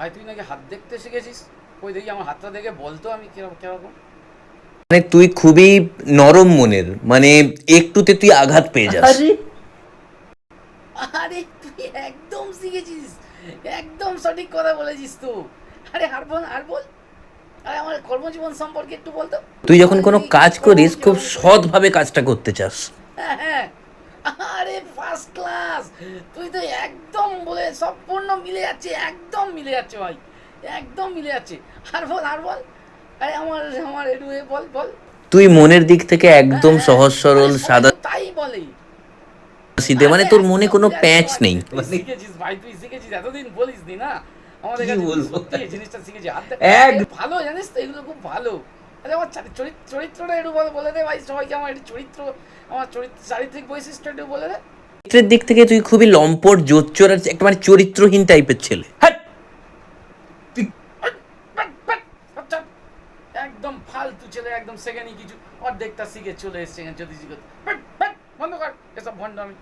ভাই তুই নাকি হাত দেখতে শিখেছিস? কই দেখি আমার হাতটা দেখে বলতো আমি কীরকম কীরকম। মানে তুই খুবই নরম মনের মানে একটুতে তুই আঘাত পেয়ে যাস। আরে। তুই একদম শিখেছিস। একদম সঠিক কথা বলেছিস তো। আরে আর বল আর বল আরে আমার কর্মজীবন সম্পর্কে একটু বলতো। তুই যখন কোনো কাজ করিস খুব সৎভাবে কাজটা করতে চাস। হ্যাঁ হ্যাঁ। ফার্স্ট ক্লাস তুই তো একদম বলে সম্পূর্ণ মিলে যাচ্ছে একদম মিলে যাচ্ছে ভাই একদম মিলে যাচ্ছে। আর বল আর বল। আরে আমার আমার একটু এ বল বল। তুই মনের দিক থেকে একদম হ্যাঁ, সহজ সরল আরে সাদা তাই বলে। সিধে মানে তোর মনে কোনো প্যাঁচ নেই। শিখেছিস ভাই তুই শিখেছিস এতদিন বলিস নি। না আমাদের কাছে? সত্যি এই জিনিসটা শিখেছি। এক- ভালো জানিস তো এগুলো খুব ভালো। আরে আমার চরিত্র চরিত্রটা একটু বলে বলে দে ভাই সবাইকে আমার একটু চরিত্র আমার চরিত্র চারিত্রিক বৈশিষ্ট্য একটু বলে দে। চরিত্রের দিক থেকে তুই খুবই লম্পট জোচ্চর আর একটা মানে চরিত্রহীন টাইপের ছেলে। আচ্ছা, একদম ফালতু ছেলে একদম সেখানে কিছু অর্ধেকটা শিখে চলে এসছে বন্ধ কর এসব ভন্ড আমি